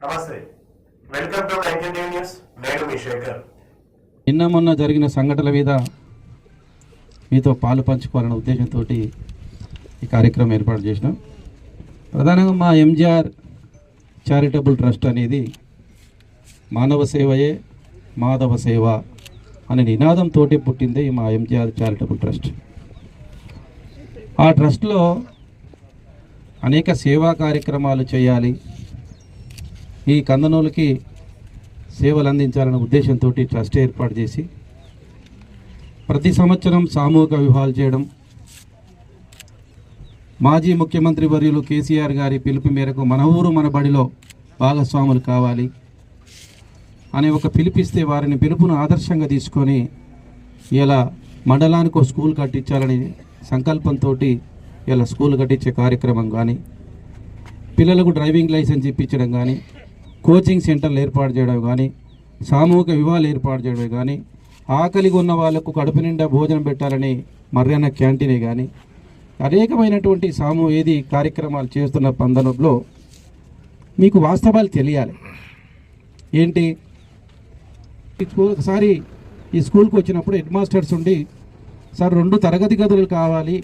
నమస్తే. Welcome to news నేను మీ శేఖర్. నిన్న మొన్న జరిగిన సంఘటనల మీద మీతో పాలు పంచుకోవాలనే ఉద్దేశంతో ఈ కార్యక్రమం ఏర్పాటు చేసినాం. ప్రధానంగా మా ఎంజిఆర్ చారిటబుల్ ట్రస్ట్ అనేది మానవ సేవయే మాధవ సేవ అనే నినాదంతో పుట్టిందే ఈ మా ఎంజిఆర్ చారిటబుల్ ట్రస్ట్ ఆ ట్రస్ట్లో అనేక సేవా కార్యక్రమాలు చేయాలి ఈ కందనూలకి సేవలు అందించాలనే ఉద్దేశంతో ట్రస్ట్ ఏర్పాటు చేసి ప్రతి సంవత్సరం సామూహిక వివాహాలు చేయడం మాజీ ముఖ్యమంత్రి వర్యులు కేసీఆర్ గారి పిలుపు మేరకు మన ఊరు మన బడిలో భాగస్వాములు కావాలి అనే ఒక పిలిపిస్తే వారిని పిలుపును ఆదర్శంగా తీసుకొని ఇలా మండలానికి ఒక స్కూల్ కట్టించాలని సంకల్పంతో ఇలా స్కూల్ కట్టించే కార్యక్రమం కానీ పిల్లలకు డ్రైవింగ్ లైసెన్స్ ఇప్పించడం కానీ కోచింగ్ సెంటర్లు ఏర్పాటు చేయడం కానీ సామూహిక వివాహాలు ఏర్పాటు చేయడం కానీ ఆకలిగా ఉన్న వాళ్ళకు కడుపు నిండా భోజనం పెట్టాలని మర్యాన క్యాంటీనే కానీ అనేకమైనటువంటి సామూహ ఏది కార్యక్రమాలు చేస్తున్న పందనంలో మీకు వాస్తవాలు తెలియాలి. ఏంటి? స్కూల్ ఒకసారి ఈ స్కూల్కి వచ్చినప్పుడు హెడ్ మాస్టర్స్ ఉండి సార్ రెండు తరగతి గదులు కావాలి.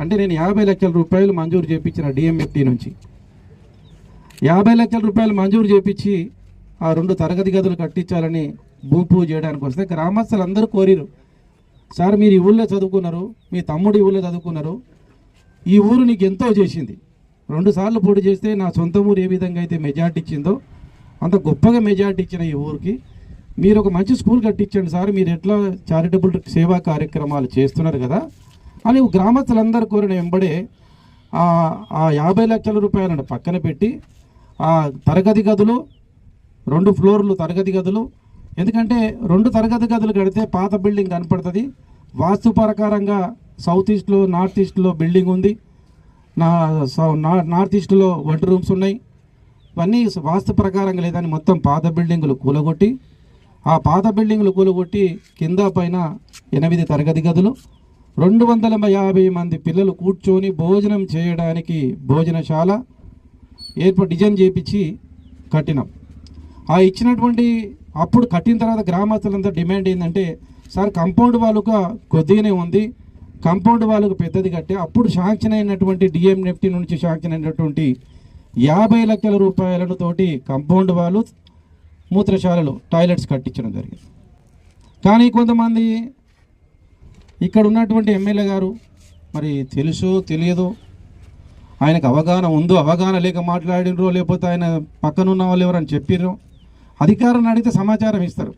అంటే నేను యాభై లక్షల రూపాయలు మంజూరు చేయించిన డిఎంఎఫ్టీ నుంచి. యాభై లక్షల రూపాయలు మంజూరు చేపించి ఆ రెండు తరగతి గదులు కట్టించాలని భూమి పూజ చేయడానికి వస్తే గ్రామస్తులు అందరూ కోరిరు. సార్ మీరు ఈ ఊళ్ళో చదువుకున్నారు మీ తమ్ముడు ఈ ఊళ్ళో చదువుకున్నారు ఈ ఊరు నీకు ఎంతో చేసింది. రెండు సార్లు పోటీ చేస్తే నా సొంత ఊరు ఏ విధంగా అయితే మెజార్టీ ఇచ్చిందో అంత గొప్పగా మెజార్టీ ఇచ్చిన ఈ ఊరికి మీరు ఒక మంచి స్కూల్ కట్టించండి సార్ మీరు ఎట్లా చారిటబుల్ సేవా కార్యక్రమాలు చేస్తున్నారు కదా అని గ్రామస్తులందరూ కోరిన వెంబడే ఆ ఆ యాభై లక్షల రూపాయలను పక్కన పెట్టి ఆ తరగతి గదులు రెండు ఫ్లోర్లు తరగతి గదులు. ఎందుకంటే రెండు తరగతి గదులు కడితే పాత బిల్డింగ్ కనపడుతుంది. వాస్తు ప్రకారంగా సౌత్ ఈస్ట్లో నార్త్ ఈస్ట్లో బిల్డింగ్ ఉంది. నా సౌ- నా- నార్త్ ఈస్ట్లో వంట రూమ్స్ ఉన్నాయి. ఇవన్నీ వాస్తు ప్రకారంగా లేదని మొత్తం పాత బిల్డింగులు కూలగొట్టి ఆ పాత బిల్డింగులు కూలగొట్టి కింద పైన ఎనిమిది తరగతి గదులు రెండు వందల యాభై మంది పిల్లలు కూర్చొని భోజనం చేయడానికి భోజనశాల ఏర్పాటు డిజైన్ చేయించి కట్టినాం. ఆ ఇచ్చినటువంటి అప్పుడు కట్టిన తర్వాత గ్రామస్తులంతా డిమాండ్ ఏంటంటే సార్ కాంపౌండ్ వాళ్ళకు కొద్దిగానే ఉంది. కాంపౌండ్ వాళ్ళకు పెద్దది కట్టే. అప్పుడు శాంక్షన్ అయినటువంటి డిఎం నెఫ్టీ నుంచి శాంక్షన్ అయినటువంటి యాభై లక్షల రూపాయలను తోటి కంపౌండ్ వాళ్ళు మూత్రశాలలు టాయిలెట్స్ కట్టించడం జరిగింది. కానీ కొంతమంది ఇక్కడ ఉన్నటువంటి ఎమ్మెల్యే గారు మరి తెలుసో తెలియదో ఆయనకు అవగాహన ఉందో అవగాహన లేక మాట్లాడినరో లేకపోతే ఆయన పక్కన ఉన్న వాళ్ళు ఎవరని చెప్పిర్రో అధికారాన్ని అడిగితే సమాచారం ఇస్తారు.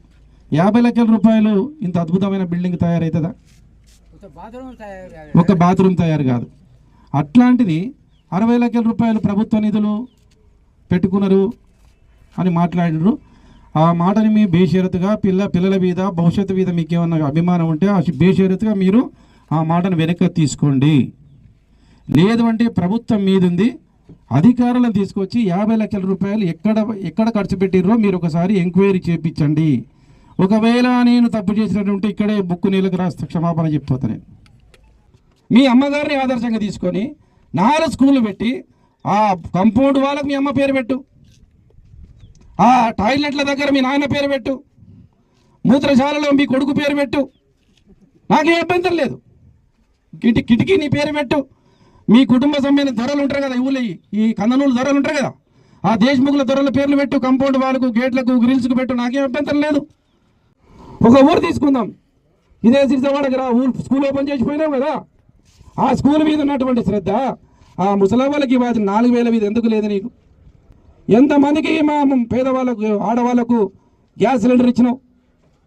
యాభై లక్షల రూపాయలు ఇంత అద్భుతమైన బిల్డింగ్ తయారవుతుందా ఒక బాత్రూమ్ తయారు కాదు. అట్లాంటిది అరవై లక్షల రూపాయలు ప్రభుత్వ నిధులు పెట్టుకున్నారు అని మాట్లాడినారు ఆ మాటని మీ బేషరతుగా పిల్ల పిల్లల మీద భవిష్యత్తు మీద మీకు ఏమన్నా అభిమానం ఉంటే ఆ బేషరతుగా మీరు ఆ మాటను వెనక్కి తీసుకోండి. లేదు అంటే ప్రభుత్వం మీద ఉంది అధికారులను తీసుకొచ్చి యాభై లక్షల రూపాయలు ఎక్కడ ఎక్కడ ఖర్చు పెట్టిర్రో మీరు ఒకసారి ఎంక్వైరీ చేయించండి ఒకవేళ నేను తప్పు చేసినటువంటి ఇక్కడే బుక్కు నీళ్ళకి రాస్తా క్షమాపణ చెప్పిపోతాను మీ అమ్మగారిని ఆదర్శంగా తీసుకొని నాలుగు స్కూళ్ళు పెట్టి ఆ కంపౌండ్ వాళ్ళకి మీ అమ్మ పేరు పెట్టు. ఆ టాయిలెట్ల దగ్గర మీ నాయన పేరు పెట్టు. మూత్రశాలలో మీ కొడుకు పేరు పెట్టు. నాకేం అభ్యంతరం లేదు. కిటి కిటికీ నీ పేరు పెట్టు. మీ కుటుంబ సభ్యుల ధరలు ఉంటారు కదా ఊళ్ళో ఈ- కందనూలు ధరలు ఉంటారు కదా. ఆ దేశముఖుల ధరల పేర్లు పెట్టు కంపౌండ్ వాళ్ళకు గేట్లకు గ్రిల్స్కు పెట్టు నాకేం అభ్యంతరం లేదు. ఒక ఊరు తీసుకుందాం. ఇదే సిరిసవాడకి రా ఊరు స్కూల్ ఓపెన్ చేసిపోయినాం కదా. ఆ స్కూల్ మీద ఉన్నటువంటి శ్రద్ధ ఆ ముసలి వాళ్ళకి ఇవ్వాలి నాలుగు వేల మీద ఎందుకు లేదు నీకు? ఎంతమందికి మా పేదవాళ్ళకు ఆడవాళ్ళకు గ్యాస్ సిలిండర్ ఇచ్చినావు?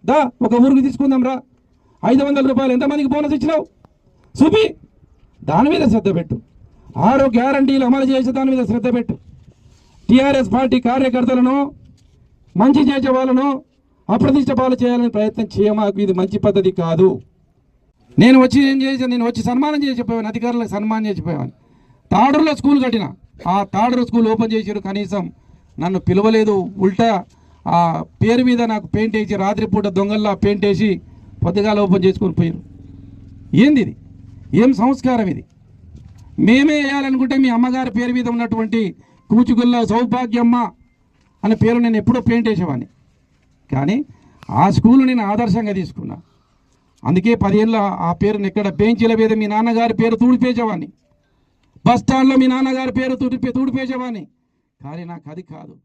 దా ఒక ఊరికి తీసుకుందాం రా. ఐదు వందల రూపాయలు ఎంతమందికి బోనస్ ఇచ్చినావు? చూపి దాని మీద శ్రద్ధ పెట్టు. ఆరో గ్యారంటీలు అమలు చేసే దాని మీద శ్రద్ధ పెట్టు. టీఆర్ఎస్ పార్టీ కార్యకర్తలను మంచి చేసే వాళ్ళను అప్రతిష్ట పాలు చేయాలని ప్రయత్నం చేయమాకు ఇది మంచి పద్ధతి కాదు. నేను వచ్చి ఏం చేసాను నేను వచ్చి సన్మానం చేసి అధికారులకు సన్మానం చేసి చెప్పేవాను తాడూరులో స్కూల్ కట్టిన. ఆ తాడూరు స్కూల్ ఓపెన్ చేసారు కనీసం. నన్ను పిలవలేదు. ఉల్టా ఆ పేరు మీద నాకు పెయింట్ వేసి రాత్రిపూట దొంగల్లా పెయింట్ వేసి పొద్దుగాల ఓపెన్ చేసుకొని పోయారు ఏంది ఇది? ఏం సంస్కారం ఇది? మేమే వేయాలనుకుంటే మీ అమ్మగారి పేరు మీద ఉన్నటువంటి కూచుగుల్ల సౌభాగ్యమ్మ అనే పేరు నేను ఎప్పుడో పెయింట్ వేసేవాడిని కానీ ఆ స్కూల్ నేను ఆదర్శంగా తీసుకున్నా. అందుకే పదేళ్ళ ఆ పేరుని ఎక్కడ బెంచీల మీద మీ నాన్నగారి పేరు తూడిపేసేవాడిని. బస్ స్టాండ్లో మీ నాన్నగారి పేరు తూడిపే తూడిపేసేవాడిని. కానీ నాకు అది కాదు.